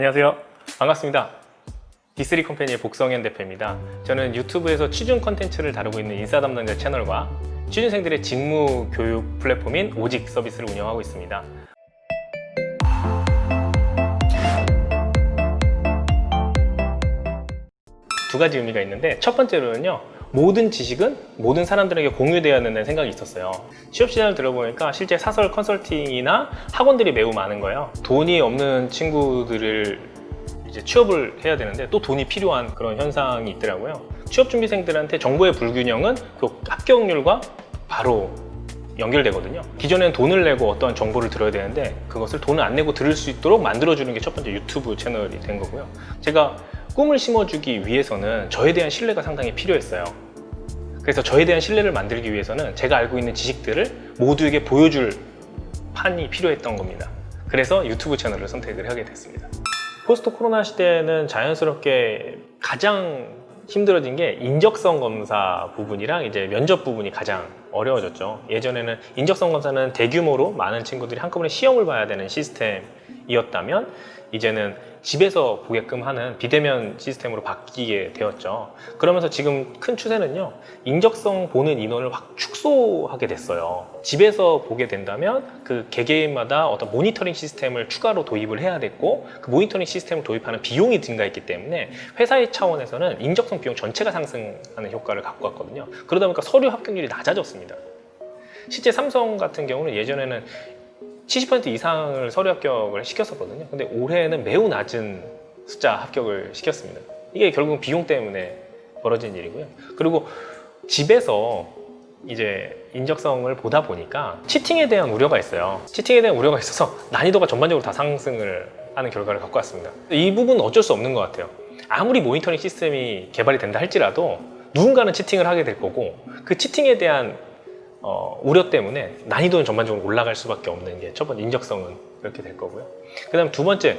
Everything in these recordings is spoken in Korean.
안녕하세요. 반갑습니다. D3 컴퍼니의 복성현 대표입니다. 저는 유튜브에서 취준 컨텐츠를 다루고 있는 인싸 담당자 채널과 취준생들의 직무 교육 플랫폼인 오직 서비스를 운영하고 있습니다. 두 가지 의미가 있는데 첫 번째로는요 모든 지식은 모든 사람들에게 공유되어야 된다는 생각이 있었어요 취업 시장을 들어보니까 실제 사설 컨설팅이나 학원들이 매우 많은 거예요 돈이 없는 친구들을 이제 취업을 해야 되는데 또 돈이 필요한 그런 현상이 있더라고요 취업 준비생들한테 정보의 불균형은 그 합격률과 바로 연결되거든요. 기존에는 돈을 내고 어떠한 정보를 들어야 되는데 그것을 돈을 안 내고 들을 수 있도록 만들어주는 게 첫 번째 유튜브 채널이 된 거고요. 제가 꿈을 심어주기 위해서는 저에 대한 신뢰가 상당히 필요했어요. 그래서 저에 대한 신뢰를 만들기 위해서는 제가 알고 있는 지식들을 모두에게 보여줄 판이 필요했던 겁니다. 그래서 유튜브 채널을 선택을 하게 됐습니다. 포스트 코로나 시대에는 자연스럽게 가장 힘들어진 게 인적성 검사 부분이랑 이제 면접 부분이 가장 어려워졌죠. 예전에는 인적성 검사는 대규모로 많은 친구들이 한꺼번에 시험을 봐야 되는 시스템이었다면 이제는 집에서 보게끔 하는 비대면 시스템으로 바뀌게 되었죠. 그러면서 지금 큰 추세는요, 인적성 보는 인원을 확 축소하게 됐어요. 집에서 보게 된다면 그 개개인마다 어떤 모니터링 시스템을 추가로 도입을 해야 됐고, 그 모니터링 시스템을 도입하는 비용이 증가했기 때문에 회사의 차원에서는 인적성 비용 전체가 상승하는 효과를 갖고 왔거든요. 그러다 보니까 서류 합격률이 낮아졌습니다. 실제 삼성 같은 경우는 예전에는 70% 이상을 서류 합격을 시켰었거든요. 근데 올해는 매우 낮은 숫자 합격을 시켰습니다. 이게 결국은 비용 때문에 벌어진 일이고요. 그리고 집에서 이제 인적성을 보다 보니까 치팅에 대한 우려가 있어요. 치팅에 대한 우려가 있어서 난이도가 전반적으로 다 상승을 하는 결과를 갖고 왔습니다. 이 부분은 어쩔 수 없는 것 같아요. 아무리 모니터링 시스템이 개발이 된다 할지라도 누군가는 치팅을 하게 될 거고 그 치팅에 대한 어, 우려 때문에 난이도는 전반적으로 올라갈 수밖에 없는 게 첫 번째 인적성은 그렇게 될 거고요. 그다음 두 번째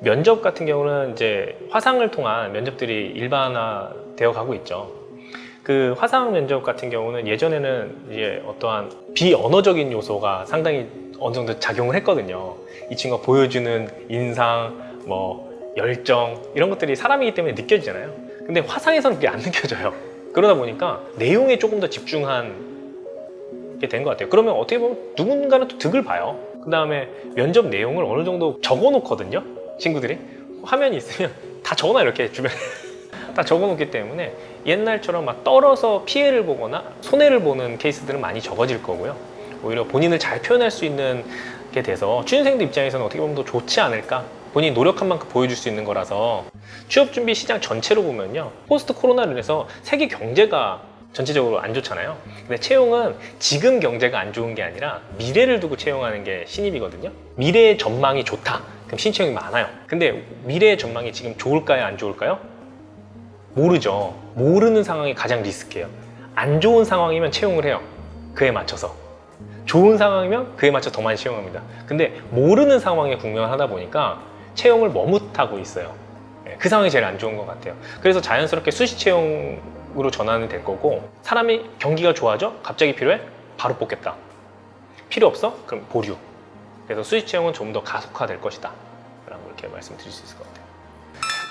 면접 같은 경우는 이제 화상을 통한 면접들이 일반화 되어 가고 있죠. 그 화상 면접 같은 경우는 예전에는 이제 어떠한 비언어적인 요소가 상당히 어느 정도 작용을 했거든요. 이 친구가 보여주는 인상, 뭐 열정 이런 것들이 사람이기 때문에 느껴지잖아요. 근데 화상에서는 그게 안 느껴져요. 그러다 보니까 내용에 조금 더 집중한 게 된 것 같아요. 그러면 어떻게 보면 누군가는 또 득을 봐요. 그 다음에 면접 내용을 어느 정도 적어 놓거든요. 친구들이. 화면이 있으면 다 적어놔, 이렇게 주변에. 다 적어 놓기 때문에 옛날처럼 막 떨어서 피해를 보거나 손해를 보는 케이스들은 많이 적어질 거고요. 오히려 본인을 잘 표현할 수 있는 게 돼서 취준생들 입장에서는 어떻게 보면 더 좋지 않을까? 본인이 노력한 만큼 보여줄 수 있는 거라서 취업 준비 시장 전체로 보면요. 포스트 코로나로 인해서 세계 경제가 전체적으로 안 좋잖아요. 근데 채용은 지금 경제가 안 좋은 게 아니라 미래를 두고 채용하는 게 신입이거든요. 미래의 전망이 좋다. 그럼 신채용이 많아요. 근데 미래의 전망이 지금 좋을까요? 안 좋을까요? 모르죠. 모르는 상황이 가장 리스크예요. 안 좋은 상황이면 채용을 해요. 그에 맞춰서. 좋은 상황이면 그에 맞춰 더 많이 채용합니다. 근데 모르는 상황에 국면하다 보니까 채용을 머뭇하고 있어요. 예, 그 상황이 제일 안 좋은 것 같아요. 그래서 자연스럽게 수시 채용 으로 전환이 될 거고 사람이 경기가 좋아져? 갑자기 필요해? 바로 뽑겠다. 필요 없어? 그럼 보류. 그래서 수시 채용은 좀 더 가속화될 것이다. 라고 이렇게 말씀드릴 수 있을 것 같아요.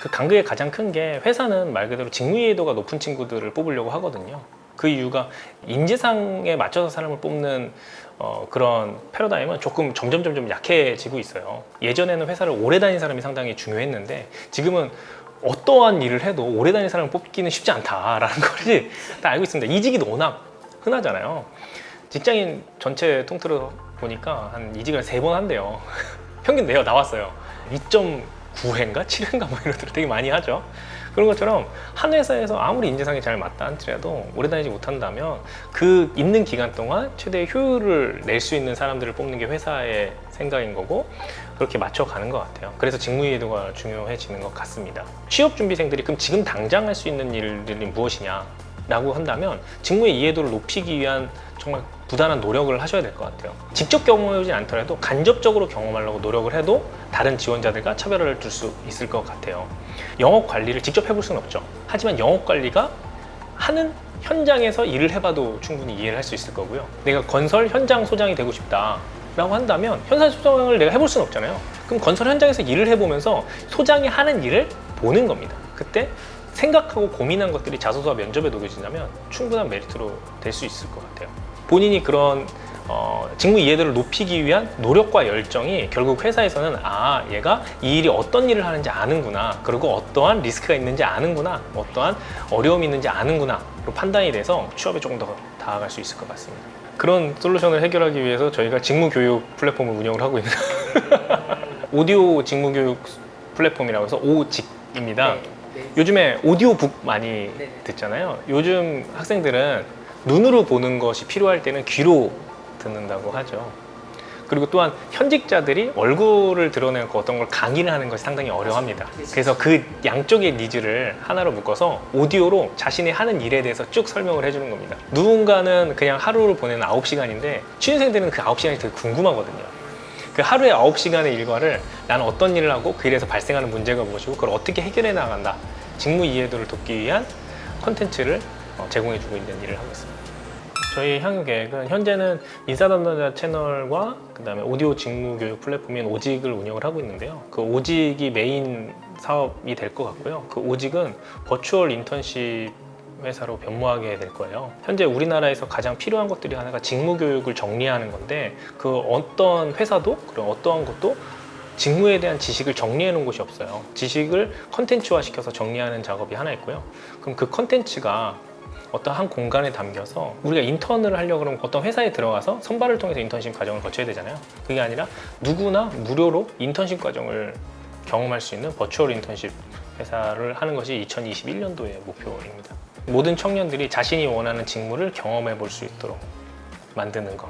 그 간극의 가장 큰 게 회사는 말 그대로 직무 이해도가 높은 친구들을 뽑으려고 하거든요. 그 이유가 인재상에 맞춰서 사람을 뽑는 어, 그런 패러다임은 조금 점점 점점 약해지고 있어요. 예전에는 회사를 오래 다닌 사람이 상당히 중요했는데 지금은 어떠한 일을 해도 오래 다닌 사람을 뽑기는 쉽지 않다라는 것이 다 알고 있습니다. 이직이 워낙 흔하잖아요. 직장인 전체 통틀어 보니까 한 이직을 세 번 한대요. 평균 내요 나왔어요. 2.9회인가 7회인가 뭐 이런 것들 되게 많이 하죠. 그런 것처럼 한 회사에서 아무리 인재상이 잘 맞다 할지라도 오래 다니지 못한다면 그 있는 기간 동안 최대의 효율을 낼 수 있는 사람들을 뽑는 게 회사의 생각인 거고 그렇게 맞춰가는 것 같아요. 그래서 직무 이해도가 중요해지는 것 같습니다. 취업 준비생들이 그럼 지금 당장 할 수 있는 일들이 무엇이냐? 라고 한다면 직무의 이해도를 높이기 위한 정말 부단한 노력을 하셔야 될 것 같아요. 직접 경험해보지 않더라도 간접적으로 경험하려고 노력을 해도 다른 지원자들과 차별을 둘수 있을 것 같아요. 영업 관리를 직접 해볼 수는 없죠. 하지만 영업 관리가 하는 현장에서 일을 해봐도 충분히 이해를 할 수 있을 거고요. 내가 건설 현장 소장이 되고 싶다. 라고 한다면 현장 소장을 내가 해볼 수는 없잖아요. 그럼 건설 현장에서 일을 해보면서 소장이 하는 일을 보는 겁니다. 그때 생각하고 고민한 것들이 자소서와 면접에 녹여진다면 충분한 메리트로 될 수 있을 것 같아요. 본인이 그런 어, 직무 이해도를 높이기 위한 노력과 열정이 결국 회사에서는 아 얘가 이 일이 어떤 일을 하는지 아는구나 그리고 어떠한 리스크가 있는지 아는구나 어떠한 어려움이 있는지 아는구나로 판단이 돼서 취업에 조금 더 다가갈 수 있을 것 같습니다. 그런 솔루션을 해결하기 위해서 저희가 직무 교육 플랫폼을 운영을 하고 있는 오디오 직무 교육 플랫폼이라고 해서 오직입니다. 네. 요즘에 오디오북 많이 네네. 듣잖아요. 요즘 학생들은 눈으로 보는 것이 필요할 때는 귀로 듣는다고 하죠. 그리고 또한 현직자들이 얼굴을 드러내고 어떤 걸 강의를 하는 것이 상당히 어려워합니다. 그래서 그 양쪽의 니즈를 하나로 묶어서 오디오로 자신이 하는 일에 대해서 쭉 설명을 해주는 겁니다. 누군가는 그냥 하루를 보내는 9시간인데 취준생들은 그 9시간이 되게 궁금하거든요. 그 하루에 9시간의 일과를 나는 어떤 일을 하고 그 일에서 발생하는 문제가 무엇이고 그걸 어떻게 해결해 나간다. 직무 이해도를 돕기 위한 콘텐츠를 어, 제공해주고 있는 일을 하고 있습니다. 저희 향후 계획은 현재는 인사 담당자 채널과 그다음에 오디오 직무 교육 플랫폼인 오직을 운영을 하고 있는데요. 그 오직이 메인 사업이 될 것 같고요. 그 오직은 버추얼 인턴십 회사로 변모하게 될 거예요. 현재 우리나라에서 가장 필요한 것들이 하나가 직무 교육을 정리하는 건데 그 어떤 회사도 그런 어떠한 것도 직무에 대한 지식을 정리해 놓은 곳이 없어요. 지식을 컨텐츠화 시켜서 정리하는 작업이 하나 있고요. 그럼 그 컨텐츠가 어떤 한 공간에 담겨서 우리가 인턴을 하려고 그러면 어떤 회사에 들어가서 선발을 통해서 인턴십 과정을 거쳐야 되잖아요. 그게 아니라 누구나 무료로 인턴십 과정을 경험할 수 있는 버추얼 인턴십 회사를 하는 것이 2021년도의 목표입니다. 모든 청년들이 자신이 원하는 직무를 경험해 볼 수 있도록 만드는 것.